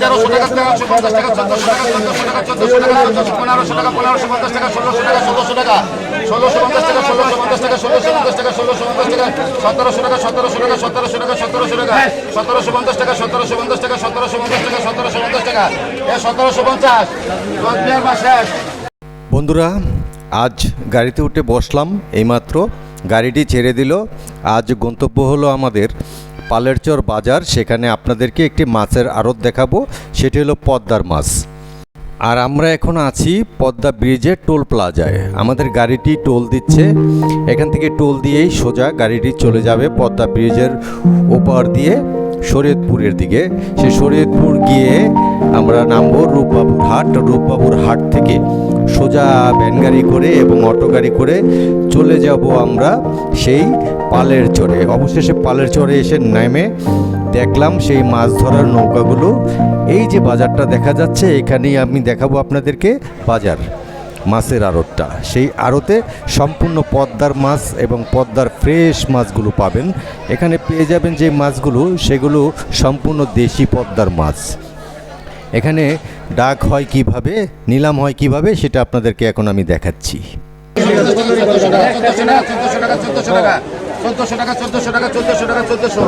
তেরোশো টাকা ষোলোশো পঞ্চাশ টাকা টাকা পঞ্চাশ টাকা ষোলোশো পঞ্চাশ টাকা সতেরোশো টাকা সতেরোশো টাকা সতেরোশো টাকা সতেরোশো টাকা সতেরোশো পঞ্চাশ টাকা সতেরোশো টাকা সতেরোশো পঞ্চাশ টাকা সতেরোশো টাকা সতেরোশো পঞ্চাশ বন্ধুরা আজ গাড়িতে উঠে বসলাম এইমাত্র গাড়িটি ছেড়ে দিল আজ গন্তব্য হলো আমাদের পালেরচর বাজার, সেখানে আপনাদেরকে একটি মাছের আড়ত দেখাবো, সেটি হলো পদ্মার মাছ। আর আমরা এখন আছি পদ্মা ব্রিজের টোল প্লাজায়। আমাদের গাড়িটি টোল দিচ্ছে। এখান থেকে টোল দিয়েই সোজা গাড়িটি চলে যাবে পদ্মা ব্রিজের ওপার দিয়ে শরীয়তপুরের দিকে। সে শরীয়তপুর গিয়ে আমরা নামবো রূপবাবুর হাট রূপবাবুর হাট থেকে। সোজা ভ্যান গাড়ি করে এবং অটো গাড়ি করে চলে যাব আমরা সেই পালের চরে। অবশেষে পালের চরে এসে নেমে দেখলাম সেই মাছ ধরার নৌকাগুলো। এই যে বাজারটা দেখা যাচ্ছে, এখানেই আমি দেখাবো আপনাদেরকে বাজার, মাছের আড়তটা। সেই আড়তে সম্পূর্ণ পদ্মার মাছ এবং পদ্মার ফ্রেশ মাছগুলো পাবেন। এখানে পেয়ে যাবেন যে মাছগুলো, সেগুলো সম্পূর্ণ দেশি পদ্মার মাছ। এখানে ডাক হয় কীভাবে নিলাম হয় কীভাবে সেটা আপনাদেরকে এখন আমি দেখাচ্ছি। চোদ্দশো টাকা চোদ্দশো টাকা চোদ্দশো টাকা, চোদ্দশো।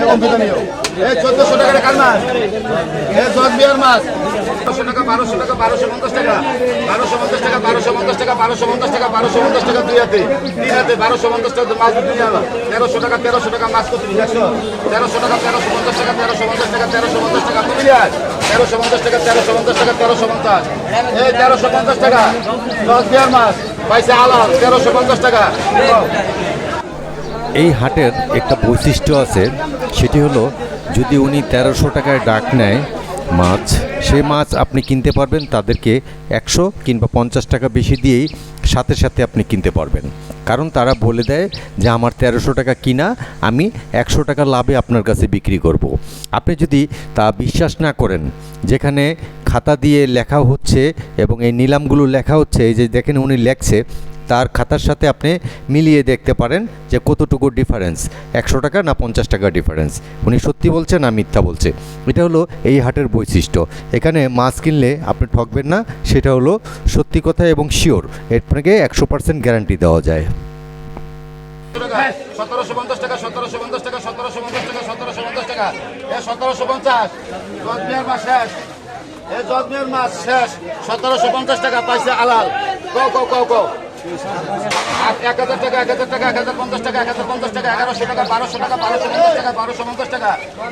চোদ্দশো টাকা চোদ্দশো টাকা কার মাছ? এই দশ বিয়ার মাছ। বারোশো টাকা বারোশো টাকা, বারোশো পঞ্চাশ টাকা। বারোশো পঞ্চাশ টাকা, বারোশো পঞ্চাশ টাকা, বারোশো পঞ্চাশ টাকা, বারোশো পঞ্চাশ টাকা দুই হাতে। তিন হাতে বারোশো পঞ্চাশ টাকা মাছ দুই তেরোশো টাকা তেরোশো টাকা মাছ কত একশো তেরোশো টাকা, তেরোশো পঞ্চাশ টাকা, তেরোশো পঞ্চাশ টাকা, তেরোশো পঞ্চাশ টাকা তুমি তেরোশো পঞ্চাশ টাকা, তেরোশো পঞ্চাশ টাকা, তেরোশো পঞ্চাশ। এই তেরোশো পঞ্চাশ টাকা। দশ বিয়ার মাছ। পয়সা আলাল তেরোশো পঞ্চাশ টাকা। এই হাটের একটা বৈশিষ্ট্য আছে, সেটি হলো যদি উনি তেরোশো টাকায় ডাক নেয় মাছ সেই মাছ আপনি কিনতে পারবেন, তাদেরকে একশো কিংবা পঞ্চাশ টাকা বেশি দিয়েই সাথে সাথে আপনি কিনতে পারবেন কারণ তারা বলে দেয় যে, আমার তেরোশো টাকা কিনা, আমি একশো টাকা লাভে আপনার কাছে বিক্রি করব। আপনি যদি তা বিশ্বাস না করেন, যেখানে খাতা দিয়ে লেখা হচ্ছে এবং এই নিলামগুলো লেখা হচ্ছে, এই যে দেখেন উনি লেখছে তার খাতার সাথে আপনি মিলিয়ে দেখতে পারেন যে কতটুকু ডিফারেন্স একশো টাকা না পঞ্চাশ টাকা ডিফারেন্স উনি সত্যি বলছে না মিথ্যা বলছে। এটা হলো এই হাটের বৈশিষ্ট্য। এখানে মাছ কিনলে আপনি ঠকবেন না, সেটা হলো সত্যি কথা এবং শিওর থেকে একশো পার্সেন্ট গ্যারান্টি দেওয়া যায়। সতেরোশো পঞ্চাশ টাকা, সতেরোশো পঞ্চাশ টাকা, সতেরোশো পঞ্চাশ টাকা, সতেরোশো পঞ্চাশ টাকা। এ সতেরোশো পঞ্চাশ মাছ শেষ। এ মাছ শেষ। সতেরোশো পঞ্চাশ টাকা পাইছে আলাল। কও কও কও কও। এক হাজার টাকা এক হাজার টাকা এক হাজার পঞ্চাশ টাকা এক হাজার পঞ্চাশ টাকা এগারোশো টাকা বারোশো টাকা বারোশো পঞ্চাশ টাকা বারোশো পঞ্চাশ টাকা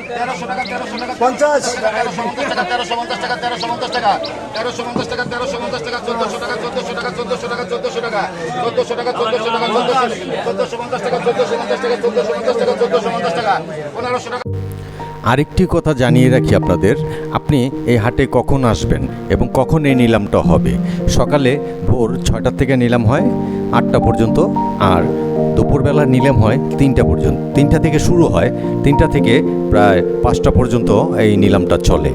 তেরোশো টাকা তেরোশো টাকা পঞ্চাশ তেরোশো পঞ্চাশ টাকা তেরোশো পঞ্চাশ টাকা তেরোশো পঞ্চাশ টাকা তেরোশো পঞ্চাশ টাকা তেরোশো পঞ্চাশ টাকা চোদ্দশো টাকা চোদ্দশো টাকা চোদ্দশো টাকা চোদ্দশো টাকা চোদ্দশো টাকা চোদ্দশো টাকা চোদ্দশো চোদ্দশো পঞ্চাশ টাকা চোদ্দশো পঞ্চাশ টাকা চোদ্দশো পঞ্চাশ টাকা চোদ্দশো পঞ্চাশ টাকা পনেরোশো টাকা আরেকটি কথা জানিয়ে রাখি আপনাদের। আপনি এই হাটে কখন আসবেন এবং কখন এই নিলামটা হবে? সকালে ভোর ছয়টা থেকে নিলাম হয়, আটটা পর্যন্ত, আর দুপুরবেলা নিলাম হয় তিনটা পর্যন্ত, তিনটা থেকে শুরু হয়, তিনটা থেকে প্রায় পাঁচটা পর্যন্ত এই নিলামটা চলে।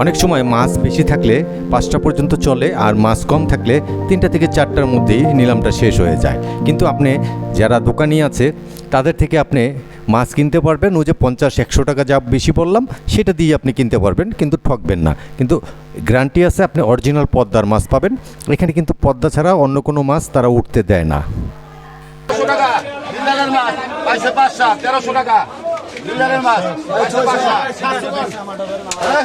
অনেক সময় মাছ বেশি থাকলে পাঁচটা পর্যন্ত চলে আর মাছ কম থাকলে তিনটা থেকে চারটার মধ্যেই নিলামটা শেষ হয়ে যায়। কিন্তু আপনি যারা দোকানি আছে, তাদের থেকে আপনি মাছ কিনতে পারবেন। ও যে পঞ্চাশ, একশো টাকা যা বেশি বললাম, সেটা দিয়ে আপনি কিনতে পারবেন, কিন্তু ঠকবেন না। কিন্তু গ্যারান্টি আছে, আপনি অরিজিনাল পদ্মার মাছ পাবেন। এখানে কিন্তু পদ্মা ছাড়া অন্য কোনো মাছ তারা উঠতে দেয় না। টাকা। ডিলারের মাছ হ্যাঁ?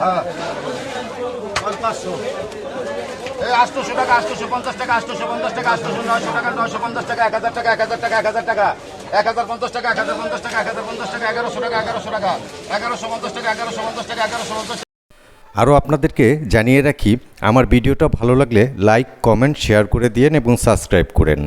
হ্যাঁ। আটশোশো টাকা আটশোশো পঞ্চাশ টাকা আটশোশো পঞ্চাশ টাকা আটশোশো নয়শো টাকা নয়শো পঞ্চাশ টাকা এক হাজার টাকা এক হাজার টাকা এক হাজার টাকা এক হাজার পঞ্চাশ টাকা এক হাজার পঞ্চাশ টাকা এক হাজার পঞ্চাশ টাকা এগারোশো টাকা এগারোশো টাকা এগারোশো পঞ্চাশ টাকা এগারোশো পঞ্চাশ টাকা এগারোশো পঞ্চাশ আরও আপনাদেরকে জানিয়ে রাখি, আমার ভিডিওটা ভালো লাগলে লাইক, কমেন্ট, শেয়ার করে দিন এবং সাবস্ক্রাইব করেন।